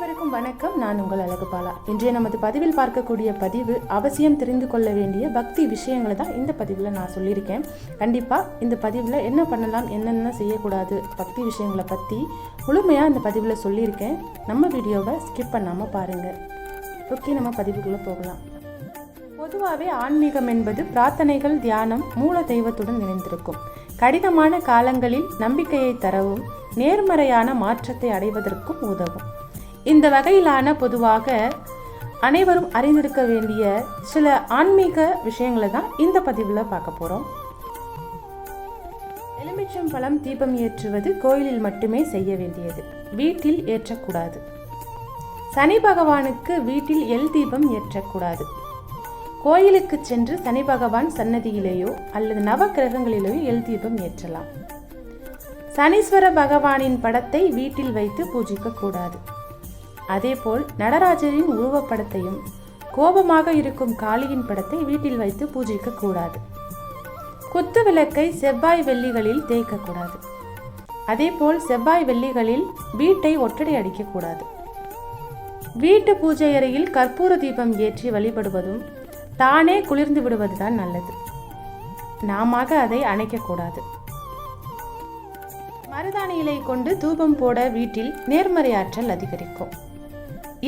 அனைவருக்கும் வணக்கம். நான் உங்கள் அழகுபாலா. இன்றைய நமது பதிவில் பார்க்கக்கூடிய பதிவு அவசியம் தெரிந்து கொள்ள வேண்டிய பக்தி விஷயங்களை தான் இந்த பதிவில் நான் சொல்லியிருக்கேன். கண்டிப்பாக இந்த பதிவில் என்ன பண்ணலாம் என்னென்ன செய்யக்கூடாது பக்தி விஷயங்களை பற்றி முழுமையாக இந்த பதிவில் சொல்லியிருக்கேன். நம்ம வீடியோவை ஸ்கிப் பண்ணாமல் பாருங்கள் ஓகே நம்ம பதிவுக்குள்ளே போகலாம். பொதுவாகவே ஆன்மீகம் என்பது பிரார்த்தனைகள் தியானம் மூல தெய்வத்துடன் இணைந்திருக்கும். கடினமான காலங்களில் நம்பிக்கையை தரவும் நேர்மறையான மாற்றத்தை அடைவதற்கும் உதவும். இந்த வகையிலான பொதுவாக அனைவரும் அறிந்திருக்க வேண்டிய சில ஆன்மீக விஷயங்களை தான் இந்த பதிவில் பார்க்க போகிறோம் எலுமிச்சம் பழம் தீபம் ஏற்றுவது கோயிலில் மட்டுமே செய்ய வேண்டியது. வீட்டில் ஏற்றக்கூடாது. சனி பகவானுக்கு வீட்டில் எல் தீபம் ஏற்றக்கூடாது. கோயிலுக்கு சென்று சனி பகவான் சன்னதியிலேயோ அல்லது நவ கிரகங்களிலேயோ எல் தீபம் ஏற்றலாம். சனீஸ்வர பகவானின் படத்தை வீட்டில் வைத்து பூஜிக்க கூடாது. அதேபோல் நடராஜரின் உருவப்படத்தையும் கோபமாக இருக்கும் காளியின் படத்தை வீட்டில் வைத்து பூஜிக்க கூடாது. குத்து விளக்கை செவ்வாய் வெள்ளிகளில் தேய்க்கக்கூடாது அதேபோல் செவ்வாய் வெள்ளிகளில் வீட்டை ஒற்றடை அடிக்கக்கூடாது வீட்டு பூஜை அறையில் கற்பூர தீபம் ஏற்றி வழிபடுவதும் தானே குளிர்ந்து விடுவதுதான் நல்லது. நாம அதை அணைக்கக்கூடாது மருதாணி இலை கொண்டு தூபம் போட வீட்டில் நேர்மறை ஆற்றல் அதிகரிக்கும்.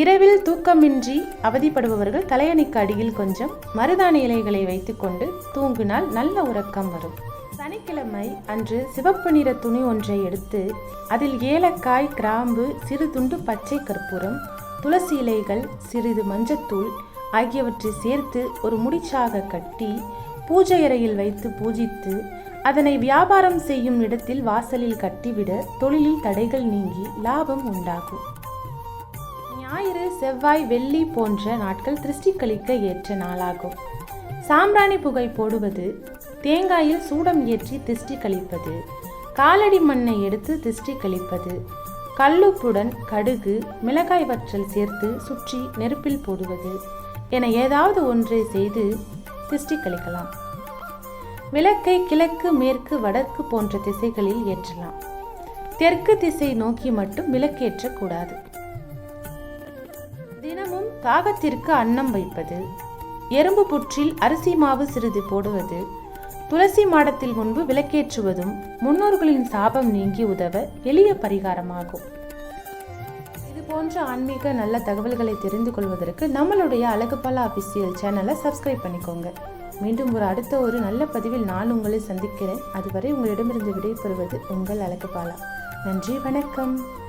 இரவில் தூக்கமின்றி அவதிப்படுபவர்கள் தலையணைக்கு அடியில் கொஞ்சம் மருதாணி இலைகளை வைத்துக்கொண்டு தூங்கினால் நல்ல உறக்கம் வரும். சனிக்கிழமை அன்று சிவப்பு நிற துணி ஒன்றை எடுத்து அதில் ஏலக்காய் கிராம்பு சிறு துண்டு பச்சை கற்பூரம் துளசி இலைகள் சிறிது மஞ்சத்தூள் ஆகியவற்றை சேர்த்து ஒரு முடிச்சாக கட்டி பூஜை அறையில் வைத்து பூஜித்து அதனை வியாபாரம் செய்யும் இடத்தில் வாசலில் கட்டிவிட தொழிலில் தடைகள் நீங்கி லாபம் உண்டாகும். ஞாயிறு செவ்வாய் வெள்ளி போன்ற நாட்கள் திருஷ்டி கழிக்க ஏற்ற நாளாகும். சாம்பிராணி புகை போடுவது தேங்காயில் சூடம் ஏற்றி திருஷ்டி கழிப்பது காலடி மண்ணை எடுத்து திருஷ்டி கழிப்பது கல்லுப்புடன் கடுகு மிளகாய் வற்றல் சேர்த்து சுற்றி நெருப்பில் போடுவது என ஏதாவது ஒன்றை செய்து திருஷ்டி கழிக்கலாம் விளக்கை கிழக்கு மேற்கு வடக்கு போன்ற திசைகளில் ஏற்றலாம். தெற்கு திசை நோக்கி மட்டும் விளக்கேற்றக்கூடாது. தினமும் காகத்திற்கு அன்னம் வைப்பது. எறும்பு புற்றில் அரிசி மாவு சிறிது போடுவது. துளசி மாடத்தில் முன்பு விளக்கேற்றுவதும் முன்னோர்களின் சாபம் நீங்கி உதவ எளிய பரிகாரமாகும். இது போன்ற ஆன்மீக நல்ல தகவல்களை தெரிந்து கொள்வதற்கு நம்மளுடைய அழகுபாலா அபிசியல் சேனலை சப்ஸ்கிரைப் பண்ணிக்கோங்க. மீண்டும் ஒரு அடுத்த ஒரு நல்ல பதிவில் நான் உங்களை சந்திக்கிறேன். அதுவரை உங்களிடமிருந்து விடைபெறுவது உங்கள் அழகுபாலா. நன்றி வணக்கம்.